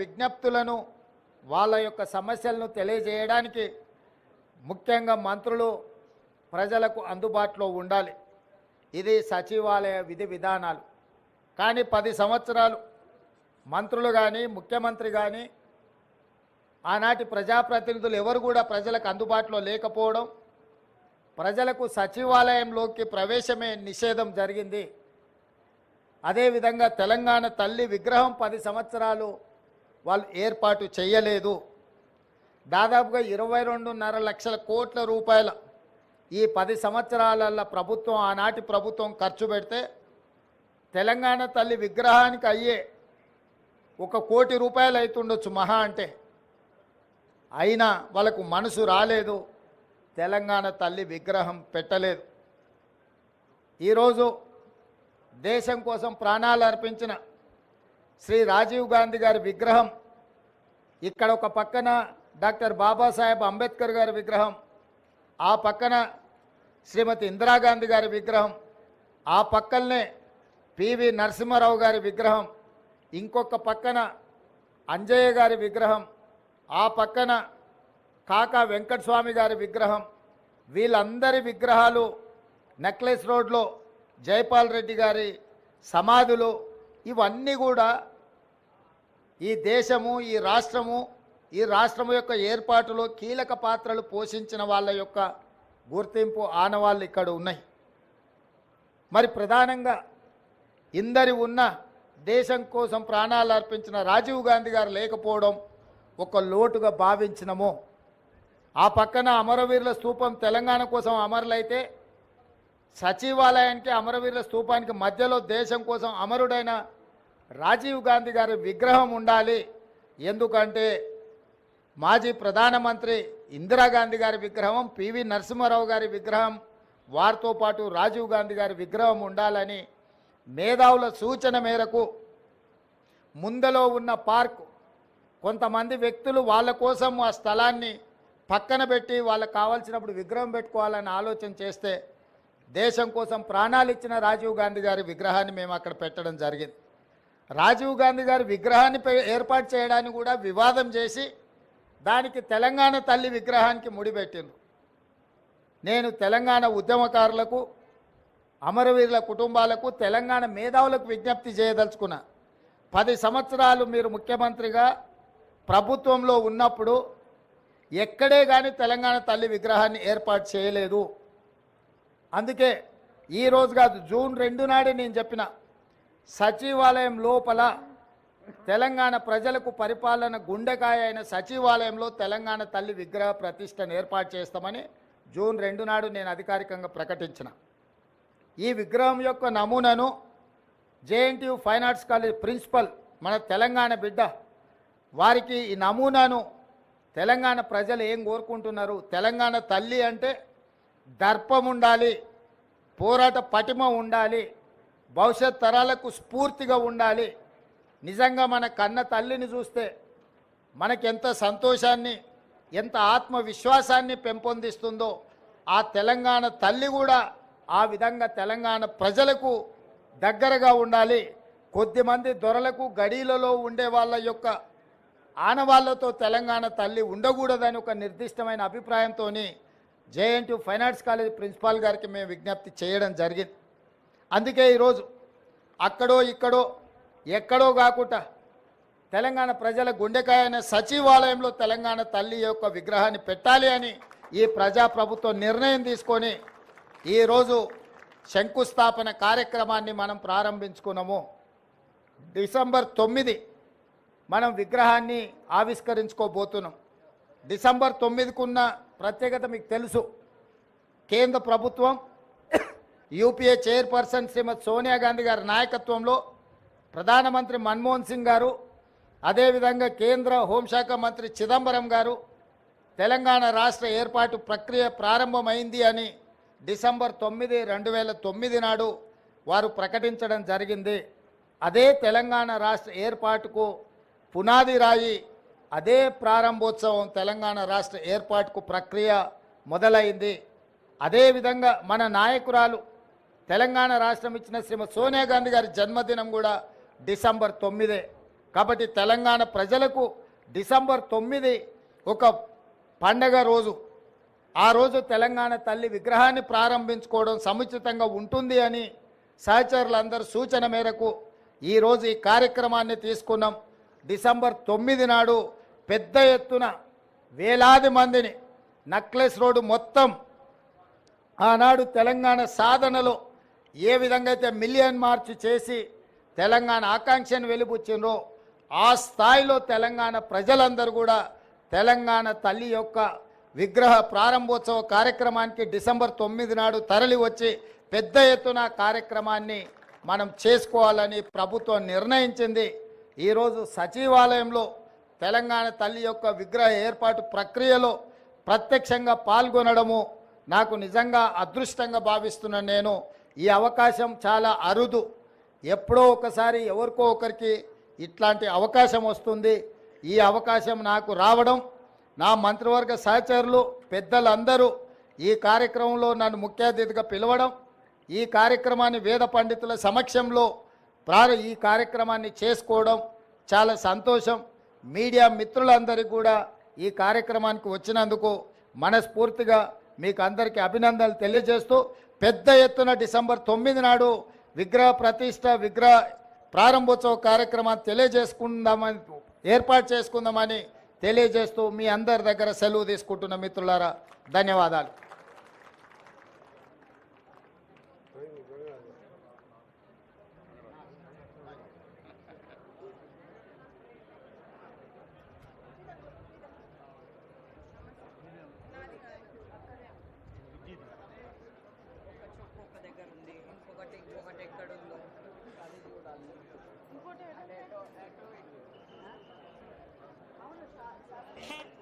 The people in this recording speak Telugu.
విజ్ఞప్తులను వాళ్ళ యొక్క సమస్యలను తెలియజేయడానికి ముఖ్యంగా మంత్రులు ప్రజలకు అందుబాటులో ఉండాలి. ఇది సచివాలయ విధి విధానాలు. కానీ పది సంవత్సరాలు మంత్రులు కానీ ముఖ్యమంత్రి కానీ ఆనాటి ప్రజాప్రతినిధులు ఎవరు కూడా ప్రజలకు అందుబాటులో లేకపోవడం ప్రజలకు సచివాలయంలోకి ప్రవేశమే నిషేధం జరిగింది. అదేవిధంగా తెలంగాణ తల్లి విగ్రహం పది సంవత్సరాలు వాళ్ళు ఏర్పాటు చేయలేదు. దాదాపుగా ఇరవై రెండున్నర లక్షల కోట్ల రూపాయల ఈ పది సంవత్సరాలలో ప్రభుత్వం ఆనాటి ప్రభుత్వం ఖర్చు పెడితే తెలంగాణ తల్లి విగ్రహానికి అయ్యే ఒక కోటి రూపాయలు అవుతుండొచ్చు మహా అంటే. అయినా వాళ్ళకు మనసు రాలేదు తెలంగాణ తల్లి విగ్రహం పెట్టలేదు. ఈరోజు దేశం కోసం ప్రాణాలు అర్పించిన శ్రీ రాజీవ్ గాంధీ గారి విగ్రహం ఇక్కడ ఒక పక్కన డాక్టర్ బాబాసాహెబ్ అంబేద్కర్ గారి విగ్రహం ఆ పక్కన శ్రీమతి ఇందిరాగాంధీ గారి విగ్రహం ఆ పక్కనే పివి నరసింహారావు గారి విగ్రహం ఇంకొక పక్కన అంజయ్య గారి విగ్రహం ఆ పక్కన కాకా వెంకటస్వామి గారి విగ్రహం వీళ్ళందరి విగ్రహాలు నెక్లెస్ రోడ్లో జైపాల్ రెడ్డి గారి సమాధులు ఇవన్నీ కూడా ఈ దేశము ఈ రాష్ట్రము ఈ రాష్ట్రము యొక్క ఏర్పాటులో కీలక పాత్రలు పోషించిన వాళ్ళ యొక్క గుర్తింపు ఆనవాళ్ళు ఇక్కడ ఉన్నాయి. మరి ప్రధానంగా ఇందరి ఉన్న దేశం కోసం ప్రాణాలు అర్పించిన రాజీవ్ గాంధీ గారు లేకపోవడం ఒక లోటుగా భావించినము ఆ పక్కన అమరవీరుల స్థూపం తెలంగాణ కోసం అమరులైతే సచివాలయానికి అమరవీరుల స్థూపానికి మధ్యలో దేశం కోసం అమరుడైన రాజీవ్ గాంధీ గారి విగ్రహం ఉండాలి. ఎందుకంటే మాజీ ప్రధానమంత్రి ఇందిరాగాంధీ గారి విగ్రహం పివి నరసింహారావు గారి విగ్రహం వారితో పాటు రాజీవ్ గాంధీ గారి విగ్రహం ఉండాలని మేధావుల సూచన మేరకు ముందలో ఉన్న పార్క్ కొంతమంది వ్యక్తులు వాళ్ళ కోసం ఆ స్థలాన్ని పక్కన పెట్టి వాళ్ళకి కావాల్సినప్పుడు విగ్రహం పెట్టుకోవాలని ఆలోచన చేస్తే దేశం కోసం ప్రాణాలు ఇచ్చిన రాజీవ్ గాంధీ గారి విగ్రహాన్ని మేము అక్కడ పెట్టడం జరిగింది. రాజీవ్ గాంధీ గారి విగ్రహాన్ని ఏర్పాటు చేయడానికి కూడా వివాదం చేసి దానికి తెలంగాణ తల్లి విగ్రహానికి ముడిపెట్టిండ్రు. నేను తెలంగాణ ఉద్యమకారులకు అమరవీరుల కుటుంబాలకు తెలంగాణ మేధావులకు విజ్ఞప్తి చేయదలుచుకున్నా. పది సంవత్సరాలు మీరు ముఖ్యమంత్రిగా ప్రభుత్వంలో ఉన్నప్పుడు ఎక్కడే కానీ తెలంగాణ తల్లి విగ్రహాన్ని ఏర్పాటు చేయలేదు. అందుకే ఈరోజు కాదు జూన్ రెండు నాడే నేను చెప్పిన సచివాలయం లోపల తెలంగాణ ప్రజలకు పరిపాలన గుండెకాయ అయిన సచివాలయంలో తెలంగాణ తల్లి విగ్రహ ప్రతిష్టను ఏర్పాటు చేస్తామని జూన్ రెండు నాడు నేను అధికారికంగా ప్రకటించిన. ఈ విగ్రహం యొక్క నమూనాను JNTU fine arts college principal మన తెలంగాణ బిడ్డ వారికి ఈ నమూనాను తెలంగాణ ప్రజలు ఏం కోరుకుంటున్నారు? తెలంగాణ తల్లి అంటే దర్పం ఉండాలి పోరాట పటిమ ఉండాలి భవిష్యత్ తరాలకు స్ఫూర్తిగా ఉండాలి. నిజంగా మన కన్న తల్లిని చూస్తే మనకెంత సంతోషాన్ని ఎంత ఆత్మవిశ్వాసాన్ని పెంపొందిస్తుందో ఆ తెలంగాణ తల్లి కూడా ఆ విధంగా తెలంగాణ ప్రజలకు దగ్గరగా ఉండాలి. కొద్దిమంది దొరలకు గడీలలో ఉండే వాళ్ళ యొక్క ఆనవాళ్ళతో తెలంగాణ తల్లి ఉండకూడదని ఒక నిర్దిష్టమైన అభిప్రాయంతో జేఎన్టీ ఫైనాన్స్ కాలేజ్ ప్రిన్సిపాల్ గారికి మేము విజ్ఞప్తి చేయడం జరిగింది. అందుకే ఈరోజు అక్కడో ఇక్కడో ఎక్కడో కాకుండా తెలంగాణ ప్రజల గుండెకాయ సచివాలయంలో తెలంగాణ తల్లి యొక్క విగ్రహాన్ని పెట్టాలి అని ఈ ప్రజాప్రభుత్వం నిర్ణయం తీసుకొని ఈరోజు శంకుస్థాపన కార్యక్రమాన్ని మనం ప్రారంభించుకున్నాము. డిసెంబర్ తొమ్మిది మనం విగ్రహాన్ని ఆవిష్కరించుకోబోతున్నాం. డిసెంబర్ తొమ్మిదికున్న ప్రత్యేకత మీకు తెలుసు. కేంద్ర ప్రభుత్వం యూపీఏ చైర్పర్సన్ శ్రీమతి సోనియా గాంధీ గారి నాయకత్వంలో ప్రధానమంత్రి మన్మోహన్ సింగ్ గారు అదేవిధంగా కేంద్ర హోంశాఖ మంత్రి చిదంబరం గారు తెలంగాణ రాష్ట్ర ఏర్పాటు ప్రక్రియ ప్రారంభమైంది అని డిసెంబర్ తొమ్మిది రెండు వేల తొమ్మిది నాడు వారు ప్రకటించడం జరిగింది. అదే తెలంగాణ రాష్ట్ర ఏర్పాటుకు పునాది రాయి అదే ప్రారంభోత్సవం తెలంగాణ రాష్ట్ర ఏర్పాటుకు ప్రక్రియ మొదలైంది. అదేవిధంగా మన నాయకురాలు తెలంగాణ రాష్ట్రం ఇచ్చిన శ్రీమతి సోనియా గాంధీ గారి జన్మదినం కూడా డిసెంబర్ తొమ్మిదే. కాబట్టి తెలంగాణ ప్రజలకు డిసెంబర్ తొమ్మిది ఒక పండగ రోజు. ఆ రోజు తెలంగాణ తల్లి విగ్రహాన్ని ప్రారంభించుకోవడం సముచితంగా ఉంటుంది అని సహచరులందరూ సూచన మేరకు ఈరోజు ఈ కార్యక్రమాన్ని తీసుకున్నాం. డిసెంబర్ తొమ్మిది నాడు పెద్ద ఎత్తున వేలాది మందిని నక్లెస్ రోడ్డు మొత్తం ఆనాడు తెలంగాణ సాధనలో ఏ విధంగా అయితే మిలియన్ మార్చ్ చేసి తెలంగాణ ఆకాంక్షను వెలిబుచ్చిండ్రో ఆ స్థాయిలో తెలంగాణ ప్రజలందరూ కూడా తెలంగాణ తల్లి యొక్క విగ్రహ ప్రారంభోత్సవ కార్యక్రమానికి డిసెంబర్ తొమ్మిది నాడు తరలి వచ్చి పెద్ద ఎత్తున కార్యక్రమాన్ని మనం చేసుకోవాలని ప్రభుత్వం నిర్ణయించింది. ఈరోజు సచివాలయంలో తెలంగాణ తల్లి యొక్క విగ్రహ ఏర్పాటు ప్రక్రియలో ప్రత్యక్షంగా పాల్గొనడము నాకు నిజంగా అదృష్టంగా భావిస్తున్న నేను. ఈ అవకాశం చాలా అరుదు. ఎప్పుడో ఒకసారి ఎవరికో ఒకరికి ఇట్లాంటి అవకాశం వస్తుంది. ఈ అవకాశం నాకు రావడం నా మంత్రివర్గ సహచరులు పెద్దలందరూ ఈ కార్యక్రమంలో నన్ను ముఖ్య అతిథిగా పిలవడం ఈ కార్యక్రమాన్ని వేద పండితుల సమక్షంలో ప్రార ఈ కార్యక్రమాన్ని చేసుకోవడం చాలా సంతోషం. మీడియా మిత్రులందరికీ కూడా ఈ కార్యక్రమానికి వచ్చినందుకు మనస్ఫూర్తిగా మీకు అందరికీ అభినందనలు తెలియజేస్తూ పెద్ద ఎత్తున డిసెంబర్ తొమ్మిది నాడు విగ్రహ ప్రతిష్ట విగ్రహ ప్రారంభోత్సవ కార్యక్రమాన్ని తెలియజేసుకుందామని ఏర్పాటు చేసుకుందామని తెలియజేస్తూ మీ అందరి దగ్గర సెలవు తీసుకుంటున్న మిత్రులారా ధన్యవాదాలు. అవును